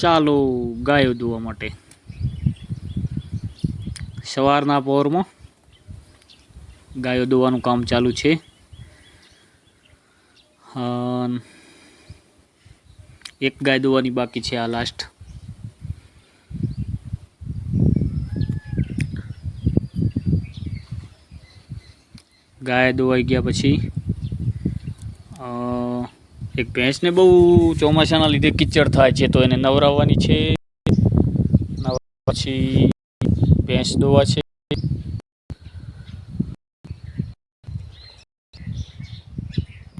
ચાલો ગાયો દોવા માટે. સવારના પહોરમાં ગાયો દોવાનું કામ ચાલુ છે. એક ગાય દોવાની બાકી છે આ લાસ્ટ ગાય દોવાઈ ગયા પછી એક ભેંસને બહુ ચોમાસાના લીધે કિચડ થાય છે, તો એને નવરાવવાની છે. પછી ભેંસ દોવા છે.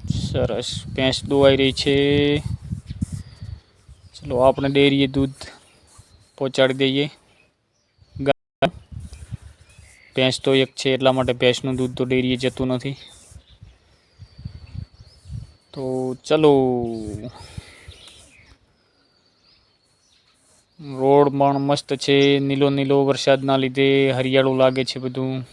સરસ ભેંસ દોવાઈ રહી છે. ચલો, આપણે ડેરીએ દૂધ પહોંચાડી દઈએ. ભેંસ તો એક છે, એટલા માટે ભેંસનું દૂધ તો ડેરીએ જતું નથી. તો ચલો. રોડ પણ મસ્ત છે. નીલો નીલો વરસાદના લીધે હરિયાળું લાગે છે બધું.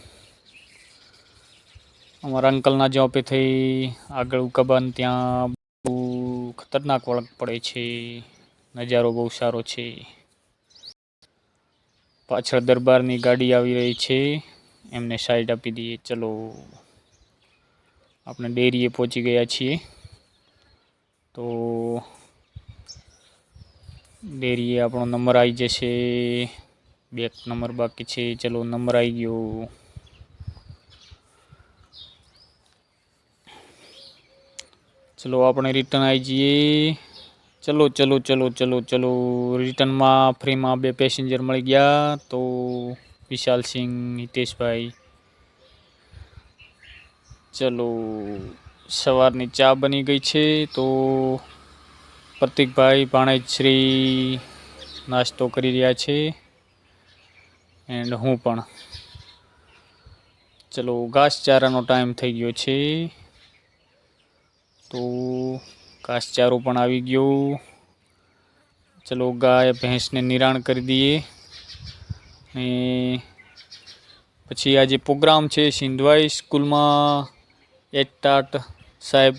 અમારા અંકલના જોપે થઈ આગળ ઉકાબાન ત્યાં બહુ ખતરનાક વળગ પડે છે. નજારો બહુ સારો છે. પાછળ દરબારની ગાડી આવી રહી છે. એમને સાઈડ આપી દઈએ. ચલો. આપણે ડેરીએ પહોંચી ગયા છીએ. તો ડેરીએ આપણો નંબર આવી જશે. બે નંબર બાકી છે. ચલો, નંબર આવી ગયો. ચલો, આપણે રિટર્ન આવી જઈએ. ચલો ચલો ચલો ચલો ચલો. રિટર્નમાં ફ્રીમાં બે પેસેન્જર મળી ગયા. તો વિશાલસિંહ હિતેશભાઈ. ચલો. સવારની ચા બની ગઈ છે તો પ્રતિકભાઈ ભાણેજશ્રી નાસ્તો કરી રહ્યા છે એન્ડ હું પણ. ચલો ઘાસચારાનો ટાઈમ થઈ ગયો છે. તો ઘાસચારો પણ આવી ગયો. ચલો, ગાય, ભેંસને નિરાણ કરી દઈએ. અને પછી આજે પ્રોગ્રામ છે સિંધવાઈ સ્કૂલમાં. એટાટ સાહેબ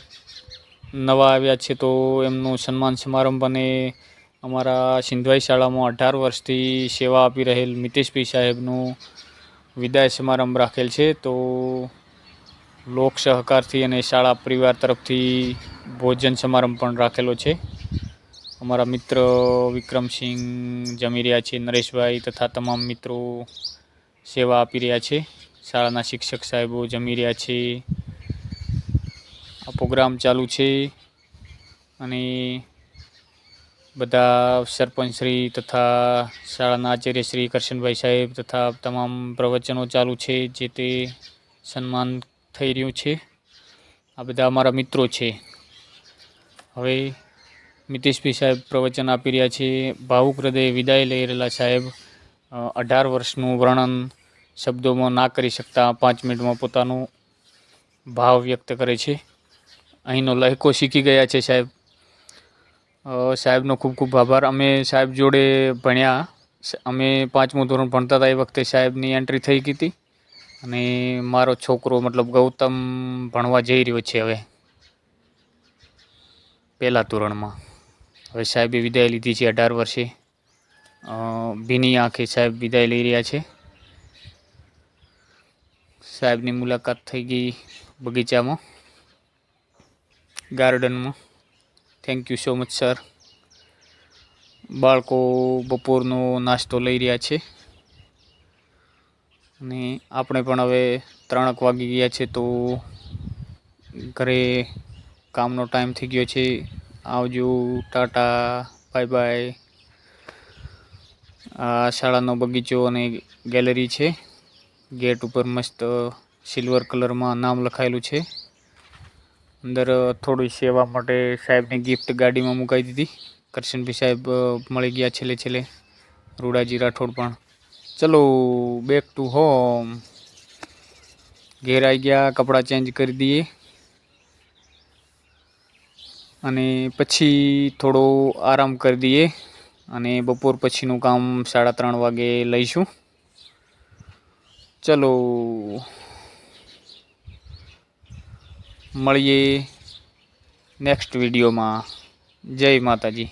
નવા આવ્યા છે તો એમનું સન્માન સમારંભ અને અમારા સિંધવાઈ શાળામાં અઢાર વર્ષથી સેવા આપી રહેલ મિતેશભાઈ સાહેબનું વિદાય સમારંભ રાખેલ છે. તો લોક સહકારથી અને શાળા પરિવાર તરફથી ભોજન સમારંભ પણ રાખેલો છે. અમારા મિત્ર વિક્રમસિંહ જમી રહ્યા છે, નરેશભાઈ તથા તમામ મિત્રો સેવા આપી રહ્યા છે. શાળાના શિક્ષક સાહેબો જમી રહ્યા છે આ પ્રોગ્રામ ચાલુ છે. અને બધા સરપંચશ્રી તથા શાળાના આચાર્ય શ્રી કરશનભાઈ સાહેબ તથા તમામ પ્રવચનો ચાલુ છે જે તે સન્માન થઈ રહ્યું છે. આ બધા અમારા મિત્રો છે. હવે મિતેશભાઈ સાહેબ પ્રવચન આપી રહ્યા છે. ભાવુક હૃદય વિદાય લઈ રહેલા સાહેબ અઢાર વર્ષનું વર્ણન શબ્દોમાં ના કરી શકતા પાંચ મિનિટમાં પોતાનું ભાવ વ્યક્ત કરે છે. અહીંનો લહેકો શીખી ગયા છે સાહેબ. સાહેબનો ખૂબ ખૂબ આભાર. અમે સાહેબ જોડે ભણ્યા. અમે પાંચમું ધોરણ ભણતા હતા એ વખતે સાહેબની એન્ટ્રી થઈ ગઈ હતી. અને મારો છોકરો મતલબ ગૌતમ ભણવા જઈ રહ્યો છે હવે. પહેલા ધોરણમાં. હવે સાહેબે વિદાય લીધી છે અઢાર વર્ષે. ભીની આંખે સાહેબ વિદાય લઈ રહ્યા છે. સાહેબની મુલાકાત થઈ ગઈ બગીચામાં. ગાર્ડનમાં. Thank you so much sir બાળકો બપોરનો નાસ્તો લઈ રહ્યા છે. અને આપણે પણ હવે ત્રણક વાગી ગયા છે તો ઘરે કામનો ટાઈમ થઈ ગયો છે. આવજો, ટાટા બાય બાય આ શાળાનો બગીચો અને ગેલેરી છે. ગેટ ઉપર મસ્ત સિલ્વર કલરમાં નામ લખાયેલું છે. અંદર થોડી સેવા માટે સાહેબને ગિફ્ટ ગાડીમાં મુકાઈ દીધી. કરશનભાઈ સાહેબ મળી ગયા છેલ્લે છેલ્લે. રૂડાજી રાઠોડ પણ. ચલો બેક ટુ હોમ ઘેર આવી ગયા, કપડાં ચેન્જ કરી દઈએ અને પછી થોડો આરામ કરી દઈએ અને બપોર પછીનું કામ સાડા ત્રણ વાગે લઈશું. ચલો મળીએ નેક્સ્ટ વિડીયોમાં જય માતાજી.